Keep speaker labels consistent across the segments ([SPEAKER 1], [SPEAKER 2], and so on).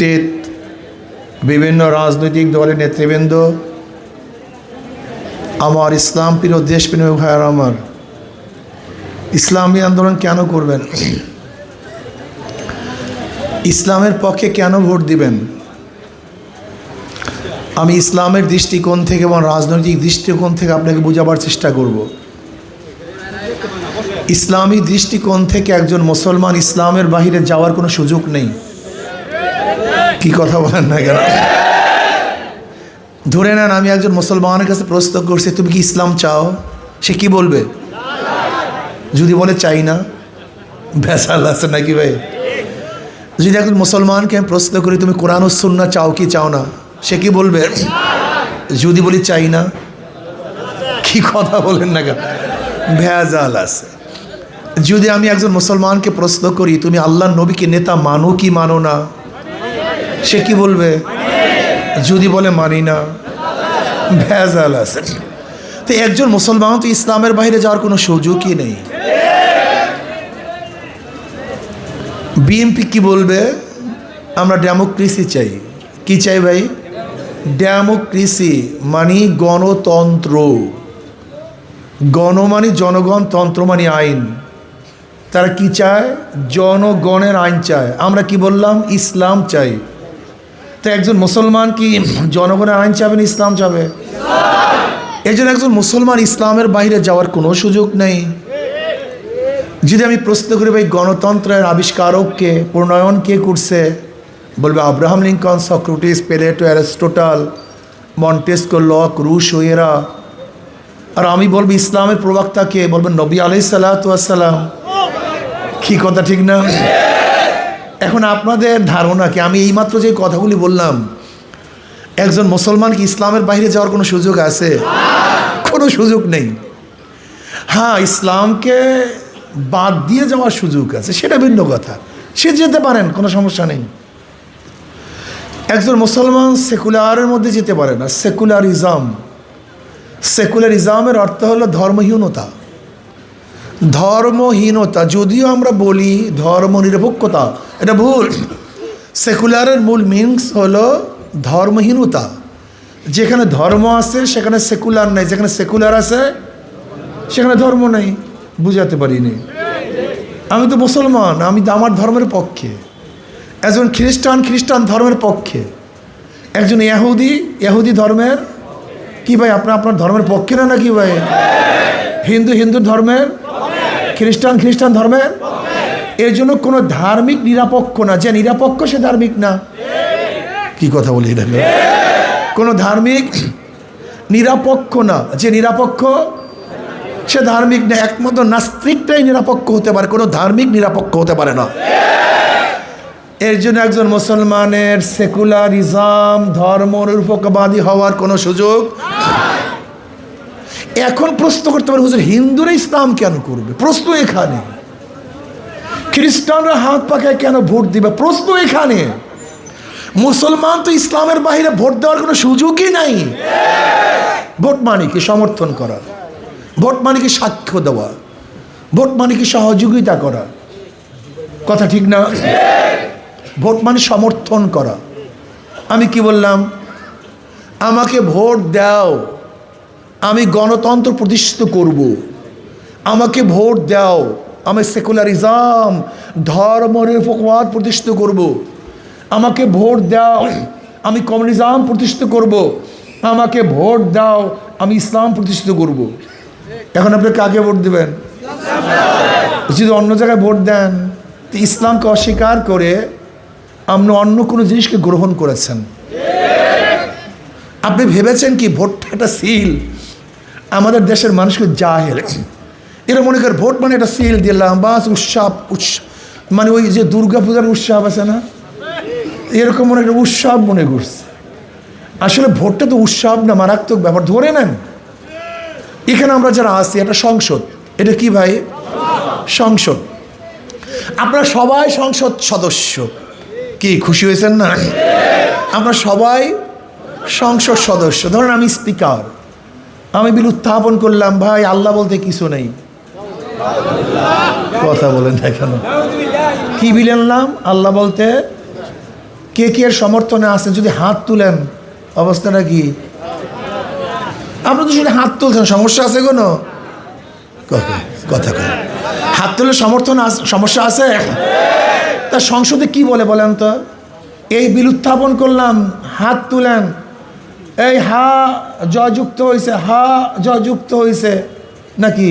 [SPEAKER 1] উপস্থিত বিভিন্ন রাজনৈতিক দলের নেতৃবৃন্দ, আমার ইসলাম প্রিয় দেশপ্রেমী ভাইয়ার আমার, ইসলামী আন্দোলন কেন করবেন? ইসলামের পক্ষে কেন ভোট দিবেন? আমি ইসলামের দৃষ্টিকোণ থেকে এবং রাজনৈতিক দৃষ্টিকোণ থেকে আপনাকে বোঝাবার চেষ্টা করব। ইসলামী দৃষ্টিকোণ থেকে একজন মুসলমান ইসলামের বাহিরে যাওয়ার কোনো সুযোগ নেই। কি কথা বলেন না কেন? ধরে নেন আমি একজন মুসলমানের কাছে প্রশ্ন করছি, তুমি কি ইসলাম চাও? সে কি বলবে? যদি বলে চাই না ভেসাল আছে নাকি ভাই? যদি একজন মুসলমানকে আমি প্রশ্ন করি, তুমি কোরআন সুন্না চাও কি চাও না, সে কি বলবে? যদি বলি চাই না, কি কথা বলেন না কেন? ভেজাল আছে। যদি আমি একজন মুসলমানকে প্রশ্ন করি, তুমি আল্লাহ নবীকে নেতা মানো কি মানো না সে কি বলবে? যদি বলে মানি না, ভেজাল আছে। তো একজন মুসলমান তো ইসলামের বাইরে যাওয়ার কোনো সুযোগই নেই। বিএনপি কি বলবে? আমরা ডেমোক্রেসি চাই। কি চাই ভাই? ডেমোক্রেসি মানে গণতন্ত্র। গণ মানে জনগণ, তন্ত্র মানে আইন। তারা কি চায়? জনগণের আইন চায়। আমরা কি বললাম? ইসলাম চাই। তো একজন মুসলমান কি জনগণের আইন চাবে না ইসলাম চাবে? এই জন্য একজন মুসলমান ইসলামের বাইরে যাওয়ার কোনো সুযোগ নেই। যদি আমি প্রশ্ন করি, ভাই, গণতন্ত্রের আবিষ্কারককে প্রণয়ন কে করছে? বলবে, Abraham Lincoln, Socrates, Plato, Aristotle, Montesquieu, Locke, Rousseau ওয়েরা আর আমি বলব, ইসলামের প্রবক্তাকে বলবেন নবী আলাই সাল্লাম কি কথা, ঠিক না? এখন আপনাদের ধারণা কি? আমি এইমাত্র যে কথাগুলি বললাম, একজন মুসলমান কি ইসলামের বাইরে যাওয়ার কোনো সুযোগ আছে? কোনো সুযোগ নেই। হ্যাঁ ইসলামকে বাদ দিয়ে যাওয়ার সুযোগ আছে, সেটা ভিন্ন কথা। সে যেতে পারেন, কোনো সমস্যা নেই। একজন মুসলমান সেকুলারের মধ্যে যেতে পারে না। সেকুলারিজম। সেকুলারিজমের অর্থ হলো ধর্মহীনতা। ধর্মহীনতা, যদিও আমরা বলি ধর্ম নিরপেক্ষতা এটা ভুল। সেকুলারের মূল মিনস হলো ধর্মহীনতা। যেখানে ধর্ম আছে, সেখানে সেকুলার নেই। যেখানে সেকুলার আছে, সেখানে ধর্ম নেই। বুঝাতে পারিনি। আমি তো মুসলমান, আমি তো আমার ধর্মের পক্ষে। একজন খ্রিস্টান খ্রিস্টান ধর্মের পক্ষে। একজন ইয়াহুদি ইয়াহুদি ধর্মের? কি ভাই আপনার আপনার ধর্মের পক্ষে না নাকি ভাই? হিন্দু হিন্দু ধর্মের? খ্রিস্টান খ্রিস্টান ধর্মের? এর জন্য কোনো ধার্মিক নিরাপক্ষ না। যে নিরাপক্ষ, সে ধার্মিক না। কি কথা বলি এটা? কোনো ধার্মিক নিরাপক্ষ না। যে নিরাপক্ষ, সে ধার্মিক না। একমাত্র নাস্তিকটাই নিরাপক্ষ হতে পারে। কোনো ধার্মিক নিরাপক্ষ হতে পারে না। এর জন্য একজন মুসলমানের সেকুলারিজম ধর্ম নিরপেক্ষবাদী হওয়ার কোনো সুযোগ এখন প্রশ্ন করতে পারে, হুজুর, হিন্দুরা ইসলাম কেন করবে? প্রশ্ন এখানে। খ্রিস্টানরা হাত পাখায় কেন ভোট দিবে? প্রশ্ন এখানে। মুসলমান তো ইসলামের বাইরে ভোট দেওয়ার কোনো সুযোগই নাই। ভোট মানে কি সমর্থন করা, ভোট মানে কি সাক্ষ্য দেওয়া, ভোট মানে কি সহযোগিতা করা। কথা ঠিক না? ভোট মানে সমর্থন করা। আমি কি বললাম? আমাকে ভোট দাও। আমি গণতন্ত্র প্রতিষ্ঠিত করব। আমাকে ভোট দাও আমি সেকুলারিজম ধর্ম নিরপেক্ষবাদ প্রতিষ্ঠিত করব। আমাকে ভোট দাও আমি কমিউনিজম প্রতিষ্ঠিত করব। আমাকে ভোট দাও আমি ইসলাম প্রতিষ্ঠিত করব। এখন আপনি কাকে ভোট দেবেন যদি অন্য জায়গায় ভোট দেন, তো ইসলামকে অস্বীকার করে আপনি অন্য কোনো জিনিসকে গ্রহণ করেছেন আপনি ভেবেছেন কি ভোটটা একটা সিল আমাদের দেশের মানুষকে জাহেল। এরা মনে করে ভোট মানে একটা সিল দিলাম বাস উৎসব উৎসব মানে ওই যে দুর্গা পূজার উৎসব আছে না? এরকম মনে একটা উৎসব মনে করছে। আসলে ভোটটা তো উৎসব না, মারাত্মক ব্যাপার। ধরে নেন, এখানে আমরা যারা আছি এটা সংসদ। এটা কি ভাই? সংসদ। আপনারা সবাই সংসদ সদস্য। কি, খুশি হয়েছেন না? আমরা সবাই সংসদ সদস্য। ধরেন আমি স্পিকার আমি বিল উত্থাপন করলাম, ভাই, আল্লাহ বলতে কিছু নেই। কথা বলেন না কেন? কি বিল আনলাম? আল্লাহ বলতে, কে কে এর সমর্থনে আছেন? যদি হাত তুলেন, অবস্থাটা কি? আপনি তো শুধু হাত তুলছেন, সমস্যা আছে কোনো? কথা কয়। হাত তুলে সমর্থন সমস্যা আছে? তা সংসদে কি বলে বলেন তো? এই বিল উত্থাপন করলাম, হাত তুলেন এই হা জযুক্ত হয়েছে হা জযুক্ত হয়েছে নাকি?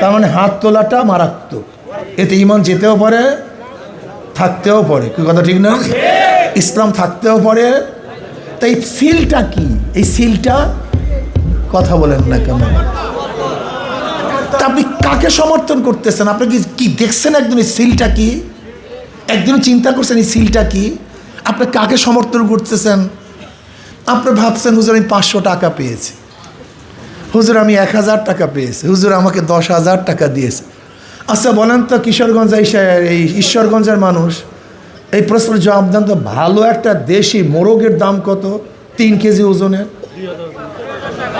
[SPEAKER 1] তার মানে হাত তোলাটা মারাত্মক। এতে ইমান যেতেও পারে, থাকতেও পারে। কি কথা ঠিক না? ইসলাম থাকতেও পারে। তাই সিলটা কি? এই সিলটা কথা বলেন না কেন? তা আপনি কাকে সমর্থন করতেছেন? আপনি কি কি দেখছেন একদিন এই সিলটা কি? একদিন চিন্তা করছেন এই সিলটা কি? আপনি কাকে সমর্থন করতেছেন? আপনি ভাবছেন, হুজুর, আমি পাঁচশো টাকা পেয়েছি। হুজুর, আমি এক হাজার টাকা পেয়েছি। হুজুর, আমাকে দশ হাজার টাকা দিয়েছে। আচ্ছা বলেন তো, কিশোরগঞ্জ এই ঈশ্বরগঞ্জের মানুষ, এই প্রশ্নের জবাব দেন তো, ভালো একটা দেশি মোরগের দাম কত? তিন কেজি ওজনের?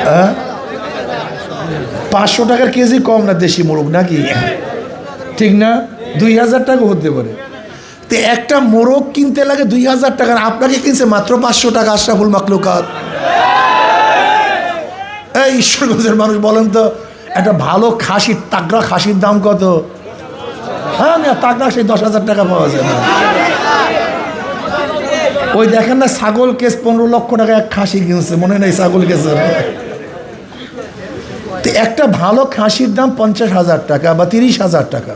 [SPEAKER 1] হ্যাঁ? পাঁচশো টাকার কেজি কম না দেশি মোরগ, নাকি? ঠিক না? দুই হাজার টাকা হতে পারে। তো একটা মোরগ কিনতে লাগে দুই হাজার টাকার আপনাকে কিনছে মাত্র পাঁচশো টাকা আশরাফুল মাকলুকাত। এই ঈশ্বরগঞ্জের মানুষ বলেন তো, একটা ভালো খাসির, তাগড়া খাসির দাম কত? হ্যাঁ না তাগড়া সেই দশ হাজার টাকা পাওয়া যায়। না ওই দেখেন না, ছাগল কেস পনেরো লক্ষ টাকা এক খাসি কিনছে, মনে নেই ছাগল কেসের। তো একটা ভালো খাসির দাম পঞ্চাশ হাজার টাকা বা তিরিশ হাজার টাকা।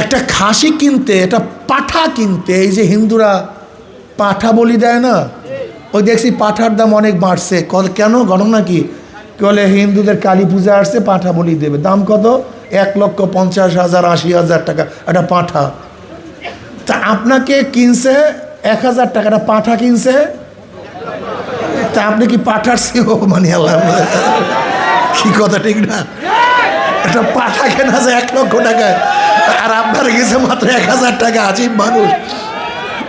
[SPEAKER 1] একটা খাসি কিনতে, একটা পাঠা কিনতে, এই যে হিন্দুরা পাঠা বলি দেয় না? ওই দেখছি পাঠার দাম অনেক বাড়ছে। কেন? ঘটনা কি বলে, হিন্দুদের কালী পূজা আসছে, পাঠা বলি দেবে। দাম কত? এক লক্ষ পঞ্চাশ হাজার, আশি হাজার টাকা, একটা পাঠা। তা আপনাকে কিনছে এক হাজার টাকাটা পাঠা কিনছে? তা আপনি কি পাঠার সেও মানে আল্লাহ? কি কথা, ঠিক না? একটা পাঠা কেনা যায় এক লক্ষ টাকায়। আর আপনার গেছে মাত্র এক হাজার টাকা আজিব মানুষ।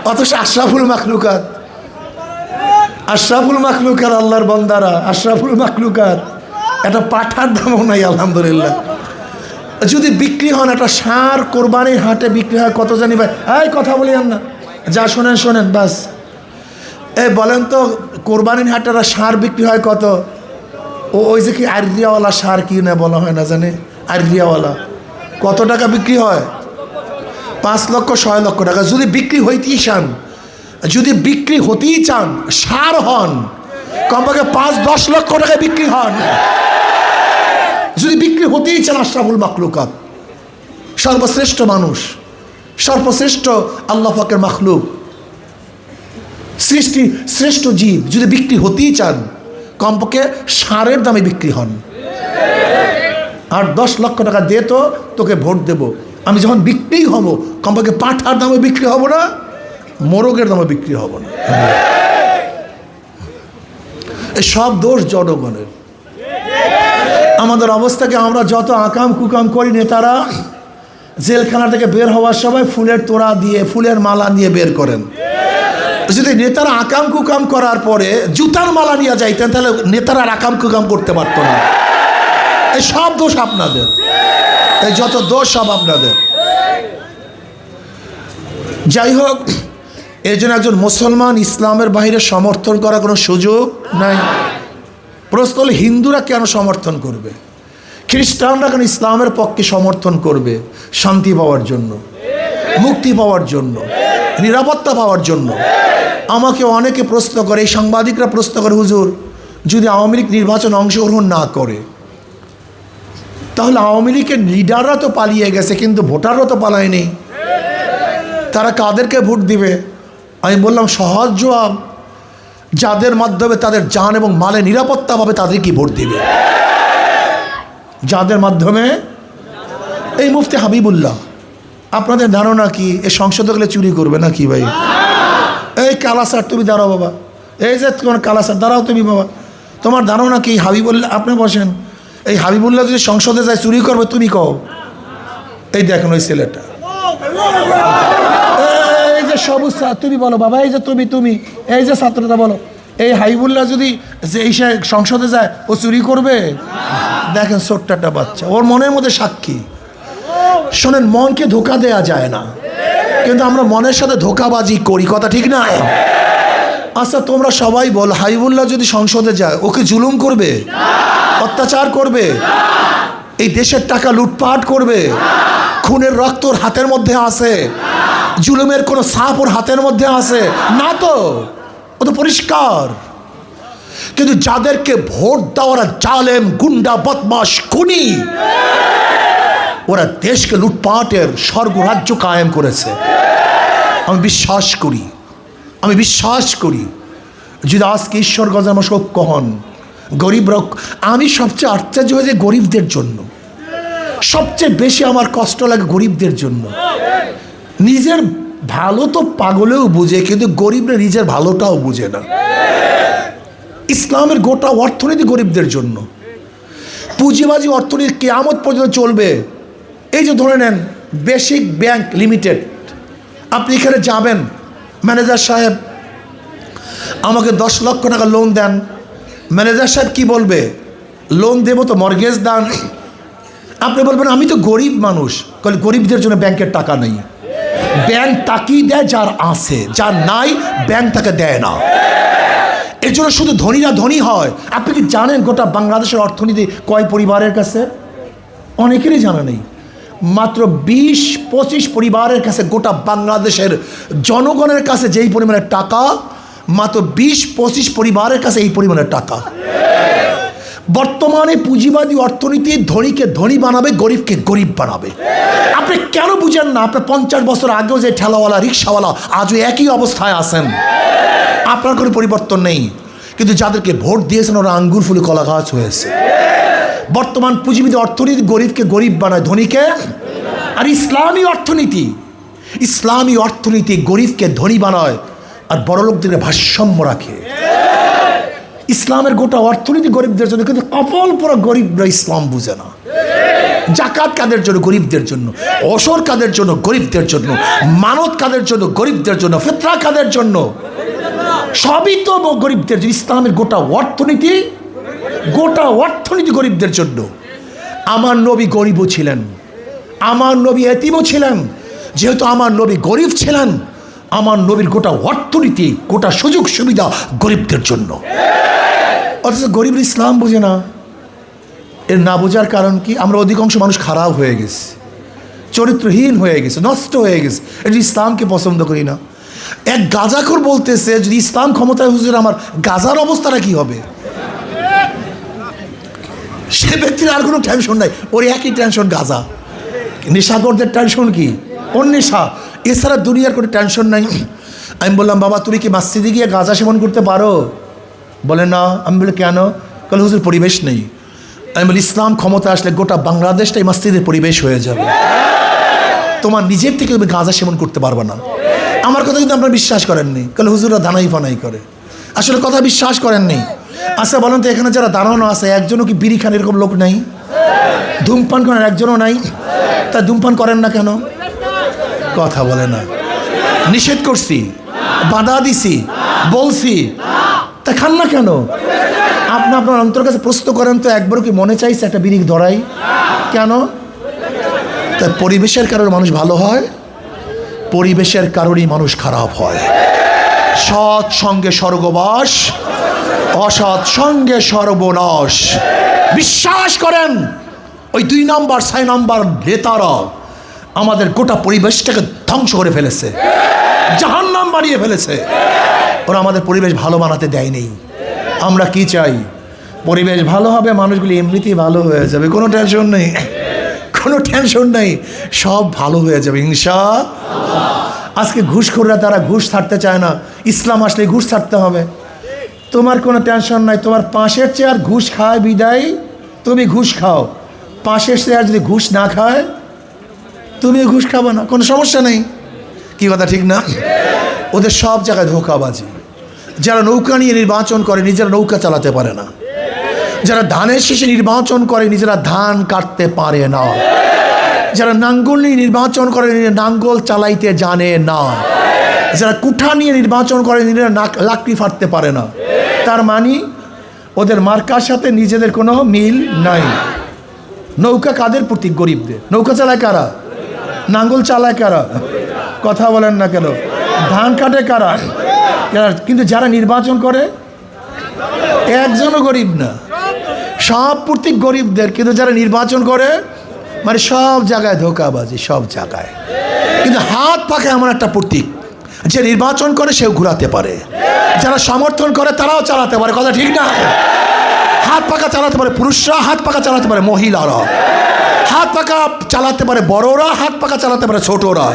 [SPEAKER 1] অথচ আশরাফুল মাখলুকাত। আশরাফুল মাখলুকাত আল্লাহর বন্দারা, আশরাফুল মাখলুকাত। একটা পাঠার দামও নাই, আলহামদুলিল্লাহ। যদি বিক্রি হন, একটা সার কোরবানির হাটে বিক্রি হয়, কত জানি ভাই? এই কথা বলি না। যা শোনেন শোনেন, বাস। এই বলেন তো, কোরবানির হাটে একটা সার বিক্রি হয় কত? ও ওই যে কি আরিয়াওয়ালা সার কি না বলা হয় না জানে? আরিয়াওয়ালা। কত টাকা বিক্রি হয়? পাঁচ লক্ষ, ছয় লক্ষ টাকা। যদি বিক্রি হইতেই চান, যদি বিক্রি হতেই চান, সার হন, কমপক্ষে পাঁচ, দশ লক্ষ টাকায় বিক্রি হন। যদি বিক্রি হতেই চান, আশরাফুল মাখলুকাত, সর্বশ্রেষ্ঠ মানুষ, সর্বশ্রেষ্ঠ আল্লাহ ফাকের মাখলুক, সৃষ্টি, শ্রেষ্ঠ জীব, যদি বিক্রি হতেই চান, কমপক্ষে সারের দামে বিক্রি হন। আর দশ লক্ষ টাকা দে তো তোকে ভোট দেব। আমি যখন বিক্রি হব, কমপক্ষে পাঠার দামে বিক্রি হব না, মোরগের দামে বিক্রি হব না। সব দোষ জনগণের। আমাদের অবস্থাকে আমরা যত আকাম কুকাম করি নেতারা, জেলখানা থেকে বের হওয়ার সময় ফুলের তোড়া দিয়ে, ফুলের মালা নিয়ে বের করেন। যদি নেতারা আকাম কুকাম করার পরে জুতার মালা নিয়ে যাইতেন, তাহলে নেতারা আকাম কুকাম করতে পারতো না। এই সব দোষ আপনাদের। এই যত দোষ সব আপনাদের। যাই হোক এই জন্য একজন মুসলমান ইসলামের বাইরে সমর্থন করার কোনো সুযোগ নাই। প্রশ্ন হলো, হিন্দুরা কেন সমর্থন করবে? খ্রিস্টানরা কেন ইসলামের পক্ষে সমর্থন করবে? শান্তি পাওয়ার জন্য, মুক্তি পাওয়ার জন্য, নিরাপত্তা পাওয়ার জন্য। আমাকে অনেকে প্রশ্ন করে, এই সাংবাদিকরা প্রশ্ন করে, হুজুর, যদি আওয়ামী লীগ নির্বাচন অংশগ্রহণ না করে তাহলে আওয়ামী লীগের লিডাররা তো পালিয়ে গেছে, কিন্তু ভোটাররা তো পালায়নি। তারা কাদেরকে ভোট দিবে? আমি বললাম, সহজ জবাব, যাদের মাধ্যমে তাদের জান এবং মালে নিরাপত্তা পাবে তাদেরকে ভোট দিবে? যাদের মাধ্যমে? এই মুফতি হাবিবুল্লাহ, আপনাদের ধারণা কি এই সংসদে গেলে চুরি করবে না কি ভাই? এই কালাসার তুমি দাঁড়াও বাবা। এই যে তোমার কালাসার দাঁড়াও তুমি বাবা। তোমার ধারণা কি? হাবিবুল্লাহ, আপনি বসেন। এই হাবিবুল্লাহ যদি সংসদে যায়, চুরি করবে, তুমি কও। এই দেখেন ওই ছেলেটা। এই যে সবুজ তুমি বলো, বাবা, এই যে তুমি তুমি, এই যে ছাত্রটা বলো। এই হাইবুল্লাহ যদি যে এই সংসদে যায়, ও চুরি করবে? দেখেন ছোট্ট একটা বাচ্চা, ওর মনের মধ্যে সাক্ষী। শোনেন, মনকে ধোকা দেয়া যায় না। কিন্তু আমরা মনের সাথে ধোকাবাজি করি, কথা ঠিক না? আচ্ছা তোমরা সবাই বল হাইবুল্লাহ যদি সংসদে যায় ওকে জুলুম করবে? অত্যাচার করবে। এই দেশের টাকা লুটপাট করবে। খুনের রক্ত ওর হাতের মধ্যে আছে। জুলুমের কোনো সাপ ওর হাতের মধ্যে আছে। না তো, ও তো পরিষ্কার। কিন্তু যাদেরকে ভোট দেওয়ারা জালেম, গুন্ডা বদমাস খুনি, ওরা দেশকে লুটপাটের স্বর্গরাজ্য কায়েম করেছে। আমি বিশ্বাস করি, আমি বিশ্বাস করি, যদি আজকে ঈশ্বর গজাম সত্য হন গরিব রক, আমি সবচেয়ে আশ্চর্য হয়ে যে গরিবদের জন্য। সবচেয়ে বেশি আমার কষ্ট লাগে গরিবদের জন্য। নিজের ভালো তো পাগলেও বুঝে, কিন্তু গরিবরা নিজের ভালোটাও বুঝে না। ইসলামের গোটা অর্থনীতি গরিবদের জন্য। পুঁজিবাজি অর্থনীতি কেয়ামত পর্যন্ত চলবে। এই যে ধরে নেন, বেসিক ব্যাংক লিমিটেড। আপনি এখানে যাবেন, ম্যানেজার সাহেব আমাকে দশ লক্ষ টাকা লোন দেন। ম্যানেজার সাহেব কি বলবে? লোন দেবো তো মর্গেজ দান। আপনি বলবেন, আমি তো গরিব মানুষ। কারণ গরিবদের জন্য ব্যাংকের টাকা নেই। ব্যাংক তাকেই দেয় যার আছে, যার নাই, ব্যাংক তাকে দেয় না। এর জন্য শুধু ধনীরা ধনী হয়। আপনি কি জানেন গোটা বাংলাদেশের অর্থনীতি কয় পরিবারের কাছে? অনেকেরই জানা নেই। মাত্র বিশ, পঁচিশ পরিবারের কাছে গোটা বাংলাদেশের জনগণের কাছে যেই পরিমাণের টাকা মাত্র বিশ, পঁচিশ পরিবারের কাছে এই পরিমাণের টাকা। বর্তমানে পুঁজিবাদী অর্থনীতি ধনীকে ধনী বানাবে, গরিবকে গরিব বানাবে। আপনি কেন বুঝেন না, আপনার পঞ্চাশ বছর আগেও যে ঠেলাওয়ালা, রিক্সাওয়ালা আজও একই অবস্থায় আছেন? আপনার কোনো পরিবর্তন নেই। কিন্তু যাদেরকে ভোট দিয়েছেন, ওরা আঙ্গুর ফুলে কলা গাছ হয়েছে। বর্তমান পুঁজিবিদ অর্থনীতি গরিবকে গরিব বানায়, ধনীকে আর ইসলামী অর্থনীতি। ইসলামী অর্থনীতি গরিবকে ধনী বানায়। আর বড়লোকদেরকে ভারসাম্য রাখে। ইসলামের গোটা অর্থনীতি গরিবদের জন্য, কিন্তু কপাল পুরো গরিবরা ইসলাম বুঝে না। জাকাত কাদের জন্য? গরিবদের জন্য। অসর কাদের জন্য? গরিবদের জন্য। মানত কাদের জন্য? গরিবদের জন্য। ফেতরা কাদের জন্য? সবই তো গরিবদের জন্য। ইসলামের গোটা অর্থনীতি গোটা অর্থনীতি গরিবদের জন্য। আমার নবী গরিবও ছিলেন। আমার নবী এতিমও ছিলেন। যেহেতু আমার নবী গরিব ছিলেন আমার নবীর গোটা অর্থনীতি, গোটা সুযোগ সুবিধা গরিবদের জন্য। অথচ গরিব ইসলাম বোঝে না। এর না বোঝার কারণ কি? আমরা অধিকাংশ মানুষ খারাপ হয়ে গেছি। চরিত্রহীন হয়ে গেছে, নষ্ট হয়ে গেছে। এটা ইসলামকে পছন্দ করি না। এক গাজাখর বলতেছে, যদি ইসলাম ক্ষমতায় হুজুর, আমার গাজার অবস্থাটা কি হবে? সে ব্যক্তির আর কোনো টেনশন নাই। ওর একই টেনশন গাজা। নেশাগরদের টেনশন কি? ওর নেশা। এছাড়া দুনিয়ার কোনো টেনশন নাই। আমি বললাম, বাবা, তুমি কি মাসজিদে গিয়ে গাঁজা সেবন করতে পারো? বলে, না। আমি বলি, কেন? কাল, হুজুর, পরিবেশ নেই। আমি বলি, ইসলাম ক্ষমতা আসলে গোটা বাংলাদেশটাই মাসজিদের পরিবেশ হয়ে যাবে। তোমার নিজের থেকে তুমি গাঁজা সেবন করতে পারবে না। আমার কথা কিন্তু আপনারা বিশ্বাস করেননি কাল, হুজুররা দানাই ফানাই করে। আসলে কথা বিশ্বাস করেননি আচ্ছা বলেন তো, এখানে যারা দাঁড়ানো আছে, একজনও কি বিড়ি খান এরকম লোক নাই? ধূমপান করেন একজনও নাই? তা ধূমপান করেন না কেন? কথা বলে না। নিষেধ করছি, বাধা দিছি, বলছি। তা খান না কেন? আপনি আপনার অন্তর কাছে প্রশ্ন করেন তো একবারও কি মনে চাইছে একটা বিড়ি ধরাই কেন? তা পরিবেশের কারণে মানুষ ভালো হয়, পরিবেশের কারণেই মানুষ খারাপ হয়। সৎ সঙ্গে স্বর্গবাস, অসৎ সঙ্গে সর্বনাশ। বিশ্বাস করেন, ওই দুই নাম্বার, ছয় নাম্বার নেতারা আমাদের গোটা পরিবেশটাকে ধ্বংস করে ফেলেছে। জাহান নাম বানিয়ে ফেলেছে। ওরা আমাদের পরিবেশ ভালো বানাতে দেয়নি। আমরা কি চাই? পরিবেশ ভালো হবে, মানুষগুলি এমনিতেই ভালো হয়ে যাবে। কোনো টেনশন নেই। কোনো টেনশন নেই। সব ভালো হয়ে যাবে হিংসা আজকে ঘুষখোররা তারা ঘুষ ছাড়তে চায় না। ইসলাম আসলে ঘুষ ছাড়তে হবে। তোমার কোনো টেনশন নাই। তোমার পাশের চেয়ার ঘুষ খায় বিদায়। তুমি ঘুষ খাও। পাশের চেয়ার যদি ঘুষ না খায় তুমি ঘুষ খাব না, কোনো সমস্যা নেই। কি কথা, ঠিক না? ওদের সব জায়গায় ধোকাবাজি। যারা নৌকা নিয়ে নির্বাচন করে, নিজেরা নৌকা চালাতে পারে না। যারা ধানের শেষে নির্বাচন করে, নিজেরা ধান কাটতে পারে না। যারা নাঙ্গল নিয়ে নির্বাচন করে, নিজেরা নাঙ্গল চালাইতে জানে না। যারা কুঠা নিয়ে নির্বাচন করে, নিজেরা লাকড়ি ফাটতে পারে না। তার মানে ওদের মার্কার সাথে নিজেদের কোনো মিল নাই। নৌকা কাদের প্রতীক গরিবদের? নৌকা চালায় কারা? নাঙ্গল চালায় কারা? কথা বলেন না কেন? ধান কাটে কারা? কিন্তু যারা নির্বাচন করে, একজনও গরিব না। সব প্রত্যেক গরিবদের, কিন্তু যারা নির্বাচন করে মানে সব জায়গায় ধোকাবাজি, সব জায়গায়। কিন্তু হাত পাখা এমন একটা প্রতীক, যে নির্বাচন করে সেও ঘুরাতে পারে। যারা সমর্থন করে, তারাও চালাতে পারে, কথা ঠিক না? হাত পাখা চালাতে পারে পুরুষরা, হাত পাকা চালাতে পারে মহিলারা। হাত পাকা চালাতে পারে বড়রা, হাত পাকা চালাতে পারে ছোটরা।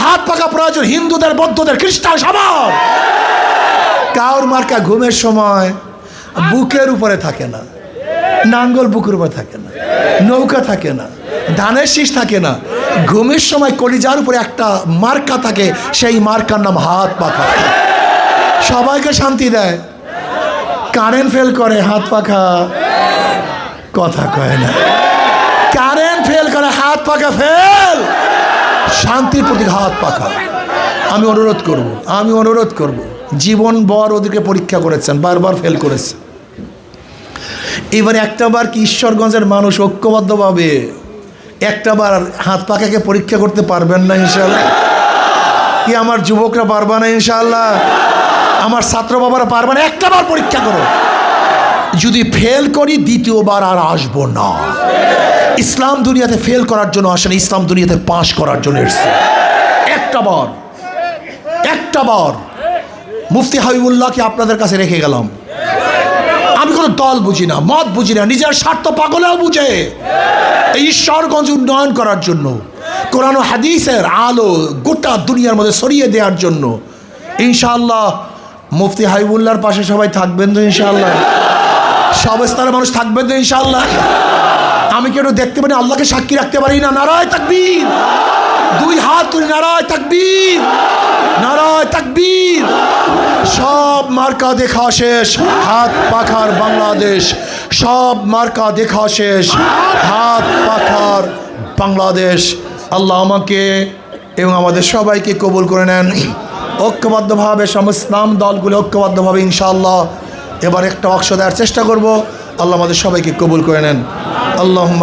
[SPEAKER 1] হাত পাকা প্রয়োজন হিন্দুদের, বৌদ্ধদের, খ্রিস্টান সবার কাউর মার্কা ঘুমের সময় বুকের উপরে থাকে না, নাঙ্গল বুকের উপরে থাকে না, নৌকা থাকে না ধানের শীষ থাকে না। ঘুমের সময় কলিজার উপরে একটা মার্কা থাকে, সেই মার্কার নাম হাত পাখা। সবাইকে শান্তি দেয়। কারেন্ট ফেল করে, হাত পাখা। কথা কয় না। ফেল করে, হাত পাখা ফেল। শান্তির প্রতি হাত পাখা আমি অনুরোধ করব, আমি অনুরোধ করব, জীবন বর ওদেরকে পরীক্ষা করেছেন, বারবার ফেল করেছে এবার একটা বার কি ঈশ্বরগঞ্জের মানুষ ঐক্যবদ্ধভাবে একটা বার হাত পাখাকে পরীক্ষা করতে পারবেন না ইনশাল্লাহ কি আমার যুবকরা পারবে না ইনশাল্লাহ আমার ছাত্র বাবারা পারবে না, একটা বার পরীক্ষা করো। যদি ফেল করি দ্বিতীয়বার আর আসব না। ইসলাম দুনিয়াতে ফেল করার জন্য আসেন ইসলাম দুনিয়াতে পাশ করার জন্য এসছে। একটা বার একটা বার মুফতি হাবিবুল্লাহকে আপনাদের কাছে রেখে গেলাম। আমি কোনো দল বুঝি না, মত বুঝি না, নিজের স্বার্থ পাগলেও বুঝে। এই ঈশ্বরগঞ্জ উন্নয়ন করার জন্য, কোরআন হাদিসের আলো গোটা দুনিয়ার মধ্যে সরিয়ে দেওয়ার জন্য, ইনশাআল্লাহ মুফতি হাবিবুল্লাহর পাশে সবাই থাকবেন তো ইনশাআল্লাহ। সব স্তরের মানুষ থাকবেন তো ইনশাল্লাহ আমি কেন দেখতে পারি? আল্লাহকে সাক্ষী রাখতে পারি না? নারায় তাকবীর। দুই হাত তুলে নারায় তাকবীর। নারায় তাকবীর। সব মার্কা দেখা শেষ। হাত পাখার বাংলাদেশ। সব মার্কা দেখা শেষ। হাত পাখার বাংলাদেশ। আল্লাহ আমাকে এবং আমাদের সবাইকে কবুল করে নেন। ঐক্যবদ্ধভাবে সমস্ত ইসলাম দলগুলো ঐক্যবদ্ধভাবে ইনশাআল্লাহ এবার একটা অংশ দেওয়ার চেষ্টা করব। আল্লাহ আমাদের সবাইকে কবুল করে নেন। আল্লাহ